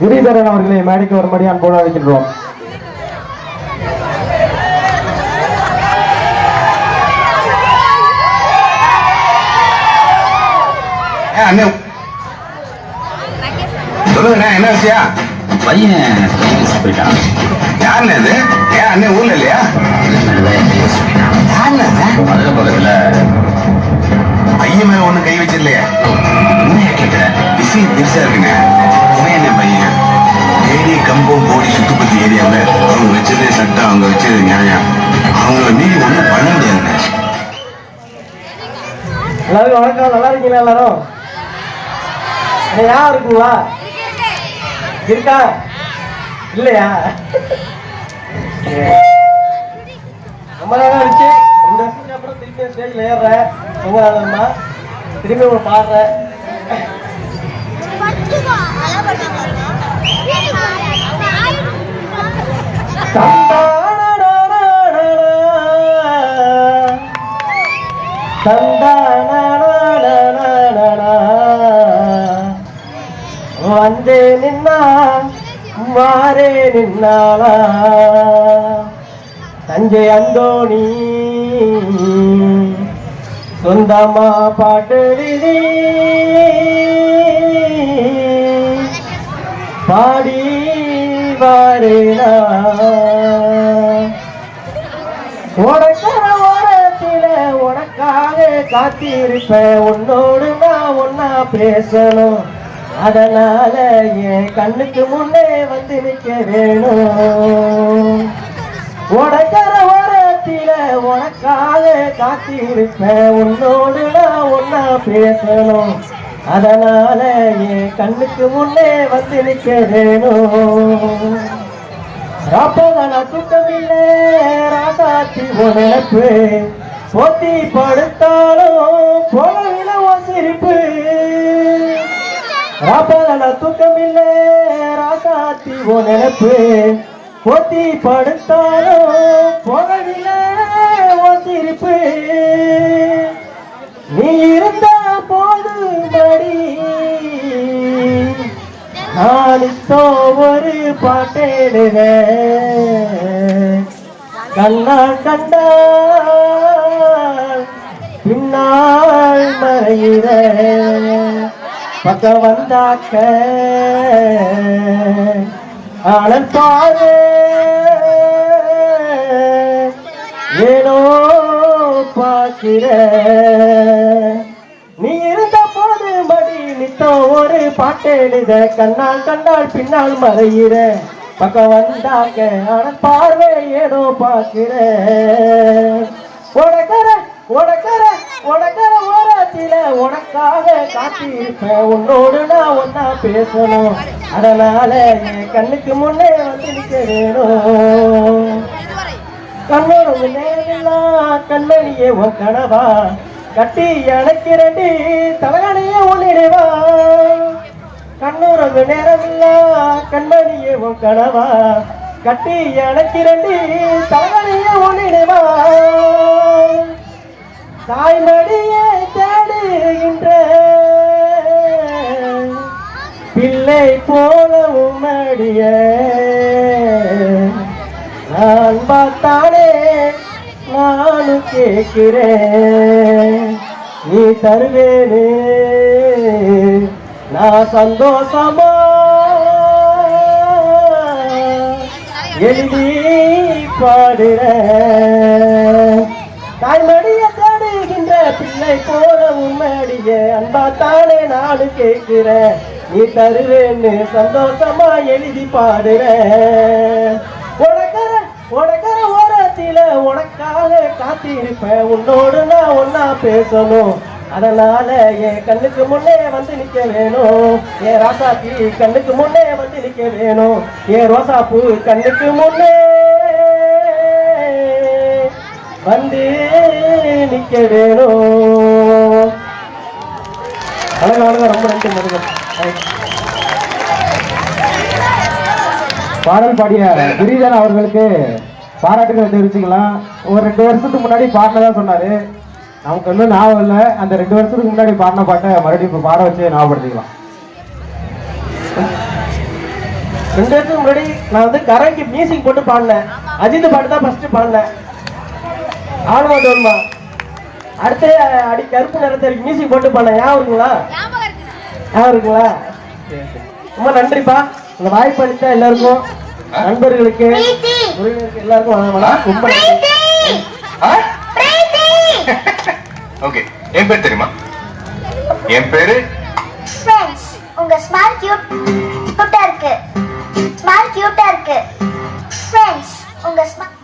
கிரிதரன் அவர்களை மேடைக்கு வரும்படி அன்போடு அழைக்கின்றோம். ஏன் அண்ணே. சொல்லுங்கண்ணே என்ன விஷயம்? பையன் போயிட்டான் யாருண்ணே இது? ஏன் அண்ணே ஊர்ல இல்லையா? யாருண்ணே? மதுரை பக்கத்துல பையன் மேல ஒண்ணும் கை வச்சிடலையே. உண்மையா கேட்கிறேன். விஷயம் பெருசா என்ன பையன் ஏடி கம்பம் போடி சுத்துப்பத்தி ஏரியாவில் அவங்க வச்சதே சட்டம் அவங்க வச்சது நியாயம். அவங்கள மீறி ஒண்ணும் பண்ண முடியாதுண்ணே எல்லாருக்கும் வணக்கம். நல்லா இருக்கீங்களா எல்லாரும்? அண்ணே, யார் இருக்குங்களா? இருக்கா? இல்லையா. ரொம்ப நேரம் ஆச்சு ரெண்டு வருஷத்துக்கு அப்புறம் திருப்பி ஸ்டேஜ்ல ஏறுறேன். உங்க ஆளுமா திரும்பி உங்களை பாடுறேன் வந்து நின்னா மாறே நின்னாளா தஞ்சை அந்தோணி சொந்தமா பாட்டு விதி பாடி வாரேனா உனக்கான ஓரத்தில உனக்காக காத்திருப்பேன். உன்னோடு நான் ஒன்னா பேசணும். அதனால என் கண்ணுக்கு முன்னே வந்து நிக்க வேணும். உனக்கான ஓரத்தில உனக்காக காத்திருப்பேன். உன்னோடு நான் ஒன்னா பேசணும். அதனால என் கண்ணுக்கு முன்னே வந்து நிக்க வேணும் ராப்பகல ராசாத்தி உனப்பு போத்தி படுத்தாலும் போகவில சிரிப்பு ராப்பகல தூக்கமில்லை ராசாத்தி உனப்பு போத்தி படுத்தாலும் போகவில சிரிப்பு நீ இருந்தா நாளித்தோ ஒரு பாட்டேடுவேன் கண்ணா கண்டால் பின்னால் மறையிற. பக்கம் வந்தாக்க ஆனல் பாரு ஏனோ பார்க்கிற. நித்தம் எழுத கண்ணால் கண்டால் பின்னால் மறையிற. பக்கம் வந்தாக்க ஆன பார்வை ஏதோ பார்க்கிற. உடக்கர உடக்கர உனக்கர ஓரத்தில உனக்காக காத்திருப்பேன். உன்னோடு நான் ஒன்னா பேசணும். அதனால என் கண்ணுக்கு முன்னே வந்து நிக்க வேணும். கண்ணோடு நேரெல்லாம் கண்மணியே உன் கனவா. கட்டி அணைக்கிறண்டி தலகணையே உன்னிடுவான் கண்ணுறவு நேரமில்லா கண்மணியே உன் கனவா? கட்டி அணைக்கிறண்டி தலகணையே உன்னிடவா தாய்மடியே தேடுகின்ற பிள்ளை போல உம்மடிய. நான் பார்த்தானே நானும் கேட்கிறேன். நீ தருவேனே. நான் சந்தோஷமா எழுதி பாடுறேன் தாய்மடிய தேடுகின்ற பிள்ளை போல உம்மடிய அன்பா தானே நாடு கேட்கிறேன் நீ தருவேன்னு சந்தோஷமா எழுதி பாடுறேன் உனக்கர உனக்கர ஓரத்தில உனக்காக காத்திருப்பேன் உன்னோடு நான் ஒன்னா பேசணும் அதனால என் கண்ணுக்கு முன்னே வந்து நிக்க வேணும். என் ராசாத்தி கண்ணுக்கு முன்னே வந்து நிக்க வேணும். என் ரோசாப்பூ கண்ணுக்கு முன்னே வந்து நிக்க வேணும். வணக்கம் ரொம்ப நன்றி மதுகம் பாடல் பாடிய கிரிதன் அவர்களுக்கு பாராட்டுகளை தெரிவிச்சுக்கலாம். ஒரு ரெண்டு வருஷத்துக்கு முன்னாடி பாடினதா சொன்னாரு. நமக்கு இன்னும் ஞாபகம் இல்லை. அந்த ரெண்டு வருஷத்துக்கு முன்னாடி பாடின பாட்டை மறுபடியும் இப்போ பாட வச்சு ஞாபகப்படுத்திக்கலாம். ரெண்டு வருஷத்துக்கு முன்னாடி நான் வந்து கரண்டி மியூசிக் போட்டு பாடினேன். அஜித் பாட்டு தான் ஃபர்ஸ்ட் பாடினேன். ஆனமா தோன்மா அடுத்து அடி கருப்பு நிறத்தில் மியூசிக் போட்டு பாடினேன். ஞாபகம் இருக்குங்களா? ஞாபகம் இருக்குங்களா. ரொம்ப நன்றிப்பா. இந்த வாய்ப்பு அளித்த எல்லாருக்கும் நண்பர்களுக்கு எல்லாருக்கும். ரொம்ப நன்றி. ஓகே. என் பேர் தெரியுமா? என் பேரு? ஃப்ரெண்ட்ஸ் உங்க ஸ்மால் கியூட் கியூட்டா இருக்கு. ஸ்மால் கியூட்டா இருக்கு. ஃப்ரெண்ட்ஸ் உங்க ஸ்மால்